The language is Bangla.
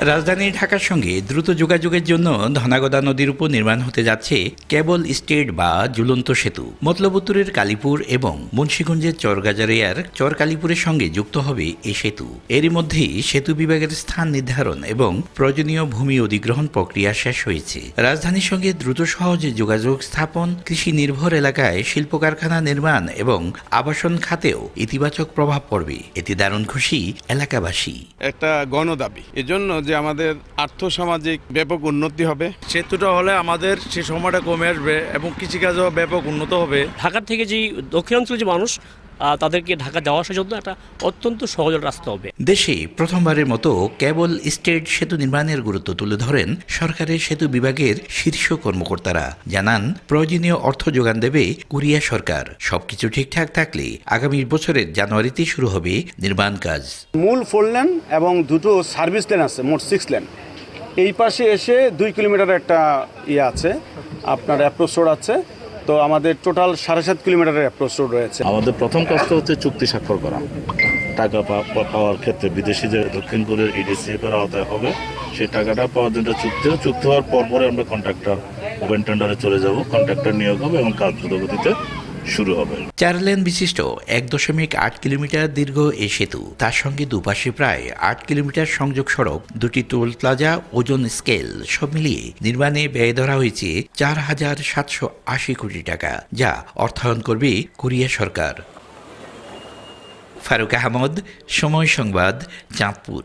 রাজধানী ঢাকার সঙ্গে দ্রুত যোগাযোগের জন্য ধনাগদা নদীর উপর নির্মাণ হতে যাচ্ছে কেবল স্টেট বা ঝুলন্ত সেতু। মতলব উত্তরের কালীপুর এবং মুন্সীগঞ্জের চরগাজারিয়ার চর কালীপুরের সঙ্গে যুক্ত হবে এই সেতু। এরই মধ্যেই সেতু বিভাগের স্থান নির্ধারণ এবং প্রয়োজনীয় ভূমি অধিগ্রহণ প্রক্রিয়া শেষ হয়েছে। রাজধানীর সঙ্গে দ্রুত সহজে যোগাযোগ স্থাপন, কৃষি নির্ভর এলাকায় শিল্প কারখানা নির্মাণ এবং আবাসন খাতেও ইতিবাচক প্রভাব পড়বে। এতে দারুণ খুশি এলাকাবাসী। একটা গণদাবি। এজন্য যে আমাদের আর্থসামাজিক ব্যাপক উন্নতি হবে। সেতুটা হলে আমাদের সে সময়টা কমে আসবে এবং কৃষিকাজও ব্যাপক উন্নত হবে। ঢাকার থেকে যে দক্ষিণাঞ্চলের যে মানুষ তাদেরকে ঢাকা যাওয়া আসার জন্য একটা অত্যন্ত সহজ রাস্তা হবে। দেশে প্রথমবারের মতো কেবল স্টেট সেতু নির্মাণের গুরুত্ব তুলে ধরেন সরকারের সেতু বিভাগের শীর্ষ কর্মকর্তারা। জানান প্রয়োজনীয় অর্থ যোগান দেবে কোরিয়া সরকার। সবকিছু ঠিকঠাক থাকলে আগামী বছরের জানুয়ারিতে শুরু হবে নির্মাণ কাজ। মূল ফোর লেন এবং দুটো সার্ভিস লেন আছে মোট সিক্স লেন। এই পাশে এসে দুই কিলোমিটার একটা ইয়ে আছে আপনার অ্যাপ্রোচ রোড আছে। তো আমাদের টোটাল সাড়ে সাত কিলোমিটারের অ্যাপ্রোচ রোড রয়েছে। আমাদের প্রথম কাজটা হচ্ছে চুক্তি স্বাক্ষর করা। টাকা পাওয়ার ক্ষেত্রে বিদেশি যে দক্ষিণ কোরিয়ার ইডিসি এর আওতায় হবে, সেই টাকাটা পাওয়ার জন্য চুক্তি। চুক্তি হওয়ার পর পরে আমরা কন্ট্রাক্টর ওপেন টেন্ডারে চলে যাব। কন্ট্রাক্টর নিয়োগ হবে এবং কাজ দ্রুতগতিতে শুরু হবে। চার লেন বিশিষ্ট এক দশমিক আট কিলোমিটার দীর্ঘ এই সেতু। তার সঙ্গে দুপাশে প্রায় আট কিলোমিটার সংযোগ সড়ক, দুটি টোল প্লাজা, ওজন স্কেল সব মিলিয়ে নির্মাণে ব্যয় ধরা হয়েছে চার হাজার সাতশো আশি কোটি টাকা, যা অর্থায়ন করবে কোরিয়া সরকার। ফারুক আহমদ, সময় সংবাদ, চাঁদপুর।